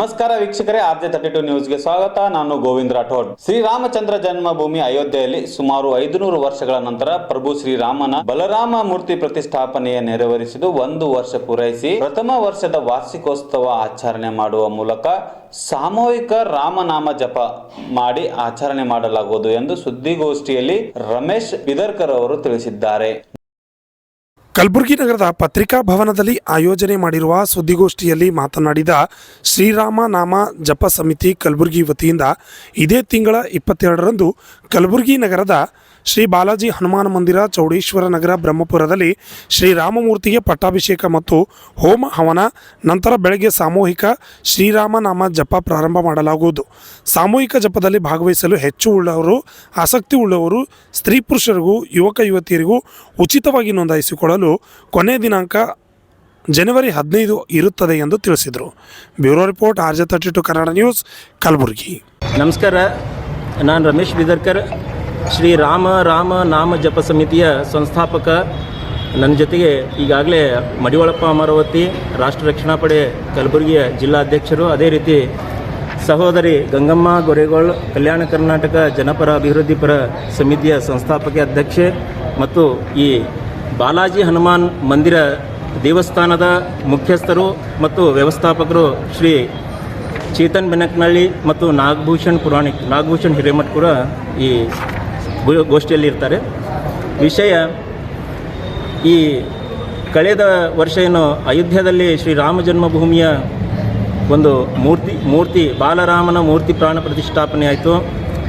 ನಮಸ್ಕಾರ ವೀಕ್ಷಕರೇ RJ thirty to ನ್ಯೂಸ್ಗೆ ಸ್ವಾಗತ. ನಾನು ಗೋವಿಂದ್ ರಾಠೋಡ್. ಶ್ರೀರಾಮಚಂದ್ರ ಜನ್ಮಭೂಮಿ ಅಯೋಧ್ಯೆಯಲ್ಲಿ ಸುಮಾರು ಐದುನೂರು ವರ್ಷಗಳ ನಂತರ ಪ್ರಭು ಶ್ರೀರಾಮನ ಬಲರಾಮ ಮೂರ್ತಿ ಪ್ರತಿಷ್ಠಾಪನೆಯ ನೆರವೇರಿಸಿದ್ದು ಒಂದು ವರ್ಷ ಪೂರೈಸಿ ಪ್ರಥಮ ವರ್ಷದ ವಾರ್ಷಿಕೋತ್ಸವ ಆಚರಣೆ ಮಾಡುವ ಮೂಲಕ ಸಾಮೂಹಿಕ ರಾಮನಾಮ ಜಪ ಮಾಡಿ ಆಚರಣೆ ಮಾಡಲಾಗುವುದು ಎಂದು ಸುದ್ದಿಗೋಷ್ಠಿಯಲ್ಲಿ ರಮೇಶ್ ಬಿದರ್ಕರ್ ಅವರು ತಿಳಿಸಿದ್ದಾರೆ. ಕಲಬುರಗಿ ನಗರದ ಪತ್ರಿಕಾ ಭವನದಲ್ಲಿ ಆಯೋಜನೆ ಮಾಡಿರುವ ಸುದ್ದಿಗೋಷ್ಠಿಯಲ್ಲಿ ಮಾತನಾಡಿದ ಶ್ರೀರಾಮ ನಾಮ ಜಪ ಸಮಿತಿ ಕಲಬುರಗಿ ವತಿಯಿಂದ ಇದೇ ತಿಂಗಳ ಇಪ್ಪತ್ತೆರಡರಂದು ಕಲಬುರಗಿ ನಗರದ ಶ್ರೀ ಬಾಲಾಜಿ ಹನುಮಾನ ಮಂದಿರ ಚೌಡೇಶ್ವರ ನಗರ ಬ್ರಹ್ಮಪುರದಲ್ಲಿ ಶ್ರೀರಾಮಮೂರ್ತಿಗೆ ಪಟ್ಟಾಭಿಷೇಕ ಮತ್ತು ಹೋಮ ಹವನ, ನಂತರ ಬೆಳಗ್ಗೆ ಸಾಮೂಹಿಕ ಶ್ರೀರಾಮನಾಮ ಜಪ ಪ್ರಾರಂಭ ಮಾಡಲಾಗುವುದು. ಸಾಮೂಹಿಕ ಜಪದಲ್ಲಿ ಭಾಗವಹಿಸಲು ಹೆಚ್ಚು ಉಳ್ಳವರು, ಆಸಕ್ತಿ ಉಳ್ಳವರು, ಸ್ತ್ರೀ ಪುರುಷರಿಗೂ, ಯುವಕ ಯುವತಿಯರಿಗೂ ಉಚಿತವಾಗಿ ನೋಂದಾಯಿಸಿಕೊಳ್ಳಲು ಕೊನೆ ದಿನಾಂಕ ಜನವರಿ ಹದಿನೈದು ಇರುತ್ತದೆ ಎಂದು ತಿಳಿಸಿದರು. Bureau report, R J thirty two Kannada news, Kalaburagi. ನಮಸ್ಕಾರ, ನಾನು ರಮೇಶ್ ಬಿದರ್ಕರ್. ಶ್ರೀ ರಾಮ ರಾಮ ನಾಮ ಜಪ ಸಮಿತಿಯ ಸಂಸ್ಥಾಪಕ ನನ್ನ ಜೊತೆಗೆ ಈಗಾಗಲೇ ಮಡಿವಾಳಪ್ಪ ಅಮರಾವತಿ ರಾಷ್ಟ್ರ ರಕ್ಷಣಾ ಪಡೆ ಕಲಬುರಗಿಯ ಜಿಲ್ಲಾಧ್ಯಕ್ಷರು ಅದೇ ರೀತಿ ಸಹೋದರಿ ಗಂಗಮ್ಮ ಗೊರೆಗೋಳ್, ಕಲ್ಯಾಣ ಕರ್ನಾಟಕ ಜನಪರ ಅಭಿವೃದ್ಧಿಪರ ಸಮಿತಿಯ ಸಂಸ್ಥಾಪಕ ಅಧ್ಯಕ್ಷೆ ಮತ್ತು ಈ ಬಾಲಾಜಿ ಹನುಮಾನ್ ಮಂದಿರ ದೇವಸ್ಥಾನದ ಮುಖ್ಯಸ್ಥರು ಮತ್ತು ವ್ಯವಸ್ಥಾಪಕರು ಶ್ರೀ ಚೇತನ್ ಬೆನಕ್ನಳ್ಳಿ ಮತ್ತು ನಾಗಭೂಷಣ್ ಪುರಾಣಿಕ್, ನಾಗಭೂಷಣ್ ಹಿರೇಮಠ್ ಕೂಡ ಈ ಗೋ- ಗೋಷ್ಠಿಯಲ್ಲಿ ಇರ್ತಾರೆ ವಿಷಯ ಈ ಕಳೆದ ವರ್ಷ ಏನು ಅಯೋಧ್ಯದಲ್ಲಿ ಶ್ರೀರಾಮ ಜನ್ಮಭೂಮಿಯ ಒಂದು ಮೂರ್ತಿ ಮೂರ್ತಿ, ಬಾಲರಾಮನ ಮೂರ್ತಿ ಪ್ರಾಣ ಪ್ರತಿಷ್ಠಾಪನೆ ಆಯಿತು.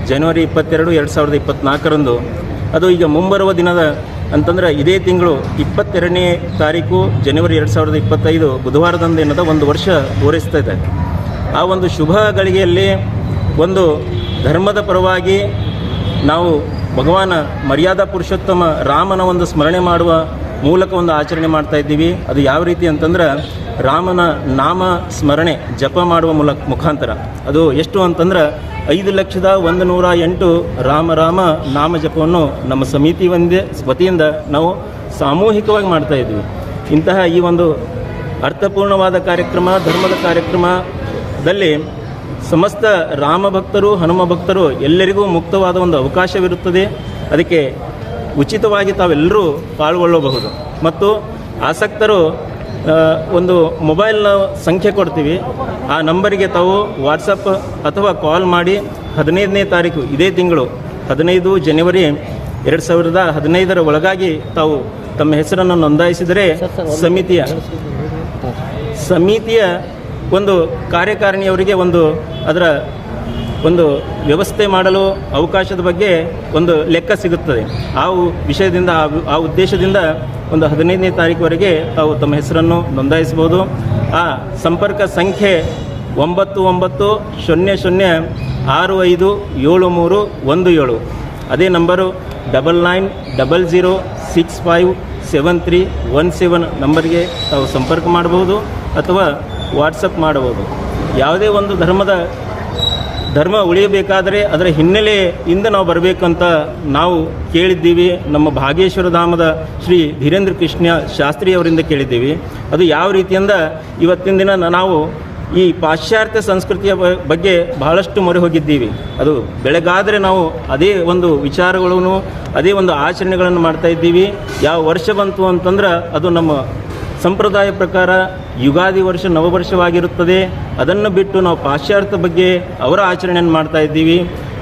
ಜನವರಿ ಇಪ್ಪತ್ತೆರಡು, ಎರಡು ಸಾವಿರದ ಇಪ್ಪತ್ತ್ನಾಲ್ಕರಂದು ಅದು ಈಗ ಮುಂಬರುವ ದಿನದ ಅಂತಂದರೆ ಇದೇ ತಿಂಗಳು ಇಪ್ಪತ್ತೆರಡನೇ ತಾರೀಕು ಜನವರಿ ಎರಡು ಸಾವಿರದ ಇಪ್ಪತ್ತೈದು ಬುಧವಾರದಂದು ಏನದ ಒಂದು ವರ್ಷ ಪೂರೈಸ್ತಾ ಇದೆ. ಆ ಒಂದು ಶುಭ ಗಳಿಗೆಯಲ್ಲಿ ಒಂದು ಧರ್ಮದ ಪರವಾಗಿ ನಾವು ಭಗವಾನ ಮರ್ಯಾದಾ ಪುರುಷೋತ್ತಮ ರಾಮನ ಒಂದು ಸ್ಮರಣೆ ಮಾಡುವ ಮೂಲಕ ಒಂದು ಆಚರಣೆ ಮಾಡ್ತಾ ಇದ್ದೀವಿ. ಅದು ಯಾವ ರೀತಿ ಅಂತಂದ್ರೆ ರಾಮನ ನಾಮ ಸ್ಮರಣೆ ಜಪ ಮಾಡುವ ಮೂಲಕ ಮುಖಾಂತರ. ಅದು ಎಷ್ಟು ಅಂತಂದ್ರೆ ಐದು ಲಕ್ಷದ ಒಂದು ನೂರ ಎಂಟು ರಾಮ ರಾಮ ನಾಮ ಜಪವನ್ನು ನಮ್ಮ ಸಮಿತಿ ಒಂದೇ ವತಿಯಿಂದ ನಾವು ಸಾಮೂಹಿಕವಾಗಿ ಮಾಡ್ತಾ ಇದ್ದೀವಿ. ಇಂತಹ ಈ ಒಂದು ಅರ್ಥಪೂರ್ಣವಾದ ಕಾರ್ಯಕ್ರಮ, ಧರ್ಮದ ಕಾರ್ಯಕ್ರಮದಲ್ಲಿ ಸಮಸ್ತ ರಾಮ ಭಕ್ತರು ಹನುಮ ಭಕ್ತರು ಎಲ್ಲರಿಗೂ ಮುಕ್ತವಾದ ಒಂದು ಅವಕಾಶವಿರುತ್ತದೆ. ಅದಕ್ಕೆ ಉಚಿತವಾಗಿ ತಾವೆಲ್ಲರೂ ಪಾಲ್ಗೊಳ್ಳಬಹುದು. ಮತ್ತು ಆಸಕ್ತರು ಒಂದು ಮೊಬೈಲ್ನ ಸಂಖ್ಯೆ ಕೊಡ್ತೀವಿ. ಆ ನಂಬರಿಗೆ ತಾವು ವಾಟ್ಸಪ್ ಅಥವಾ ಕಾಲ್ ಮಾಡಿ ಹದಿನೈದನೇ ತಾರೀಕು ಇದೇ ತಿಂಗಳು ಹದಿನೈದು ಜನವರಿ ಎರಡು ಸಾವಿರದ ಹದಿನೈದರ ಒಳಗಾಗಿ ತಾವು ತಮ್ಮ ಹೆಸರನ್ನು ನೋಂದಾಯಿಸಿದರೆ ಸಮಿತಿಯ ಸಮಿತಿಯ ಒಂದು ಕಾರ್ಯಕಾರಿಣಿಯವರಿಗೆ ಒಂದು ಅದರ ಒಂದು ವ್ಯವಸ್ಥೆ ಮಾಡಲು ಅವಕಾಶದ ಬಗ್ಗೆ ಒಂದು ಲೆಕ್ಕ ಸಿಗುತ್ತದೆ. ಆ ವಿಷಯದಿಂದ ಆ ಉದ್ದೇಶದಿಂದ ಒಂದು ಹದಿನೈದನೇ ತಾರೀಕುವರೆಗೆ ತಾವು ತಮ್ಮ ಹೆಸರನ್ನು ನೋಂದಾಯಿಸಬಹುದು. ಆ ಸಂಪರ್ಕ ಸಂಖ್ಯೆ ಒಂಬತ್ತು ಒಂಬತ್ತು ಶೂನ್ಯ ಶೂನ್ಯ ಆರು ಐದು ಏಳು ಮೂರು ಒಂದು ಏಳು. ಅದೇ number double nine double zero six five seven three one seven ನಂಬರ್ಗೆ ತಾವು ಸಂಪರ್ಕ ಮಾಡಬಹುದು ಅಥವಾ ವಾಟ್ಸಪ್ ಮಾಡಬಹುದು. ಯಾವುದೇ ಒಂದು ಧರ್ಮದ ಧರ್ಮ ಉಳಿಯಬೇಕಾದರೆ ಅದರ ಹಿನ್ನೆಲೆಯಿಂದ ನಾವು ಬರಬೇಕಂತ ನಾವು ಕೇಳಿದ್ದೀವಿ. ನಮ್ಮ ಭಾಗೇಶ್ವರ ಧಾಮದ ಶ್ರೀ ಧೀರೇಂದ್ರ ಕೃಷ್ಣ ಶಾಸ್ತ್ರಿ ಅವರಿಂದ ಕೇಳಿದ್ದೀವಿ. ಅದು ಯಾವ ರೀತಿಯಿಂದ ಇವತ್ತಿನ ದಿನ ನಾವು ಈ ಪಾಶ್ಚಾತ್ಯ ಸಂಸ್ಕೃತಿಯ ಬಗ್ಗೆ ಬಹಳಷ್ಟು ಮೊರೆ ಹೋಗಿದ್ದೀವಿ. ಅದು ಬೆಳಗಾದರೆ ನಾವು ಅದೇ ಒಂದು ವಿಚಾರಗಳನ್ನು, ಅದೇ ಒಂದು ಆಚರಣೆಗಳನ್ನು ಮಾಡ್ತಾ ಇದ್ದೀವಿ. ಯಾವ ವರ್ಷ ಬಂತು ಅಂತಂದ್ರೆ ಅದು ನಮ್ಮ ಸಂಪ್ರದಾಯ ಪ್ರಕಾರ ಯುಗಾದಿ ವರ್ಷ ನವವರ್ಷವಾಗಿರುತ್ತದೆ. ಅದನ್ನು ಬಿಟ್ಟು ನಾವು ಪಾಶ್ಚಾತ್ಯ ಬಗ್ಗೆ ಅವರ ಆಚರಣೆಯನ್ನು ಮಾಡ್ತಾ ಇದ್ದೀವಿ.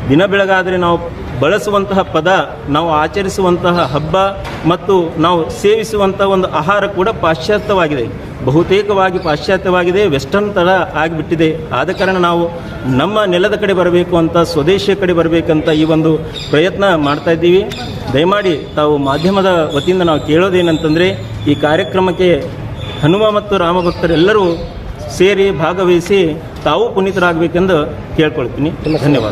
ದಿನ ಬೆಳಗಾದರೆ ನಾವು ಬಳಸುವಂತಹ ಪದ, ನಾವು ಆಚರಿಸುವಂತಹ ಹಬ್ಬ ಮತ್ತು ನಾವು ಸೇವಿಸುವಂತಹ ಒಂದು ಆಹಾರ ಕೂಡ ಪಾಶ್ಚಾತ್ಯವಾಗಿದೆ. ಬಹುತೇಕವಾಗಿ ಪಾಶ್ಚಾತ್ಯವಾಗಿದೆ, ವೆಸ್ಟರ್ನ್ ಥರ ಆಗಿಬಿಟ್ಟಿದೆ. ಆದ ಕಾರಣ ನಾವು ನಮ್ಮ ನೆಲದ ಕಡೆ ಬರಬೇಕು ಅಂತ ಸ್ವದೇಶಿಯ ಕಡೆ ಬರಬೇಕಂತ ಈ ಒಂದು ಪ್ರಯತ್ನ ಮಾಡ್ತಾ ಇದ್ದೀವಿ. ದಯಮಾಡಿ ತಾವು ಮಾಧ್ಯಮದ ವತಿಯಿಂದ ನಾವು ಕೇಳೋದೇನಂತಂದರೆ, ಈ ಕಾರ್ಯಕ್ರಮಕ್ಕೆ ಹನುಮ ಮತ್ತು ರಾಮಭಕ್ತರೆಲ್ಲರೂ ಸೇರಿ ಭಾಗವಹಿಸಿ ತಾವು ಪುನೀತರಾಗಬೇಕೆಂದು ಕೇಳ್ಕೊಳ್ತೀನಿ. ಧನ್ಯವಾದ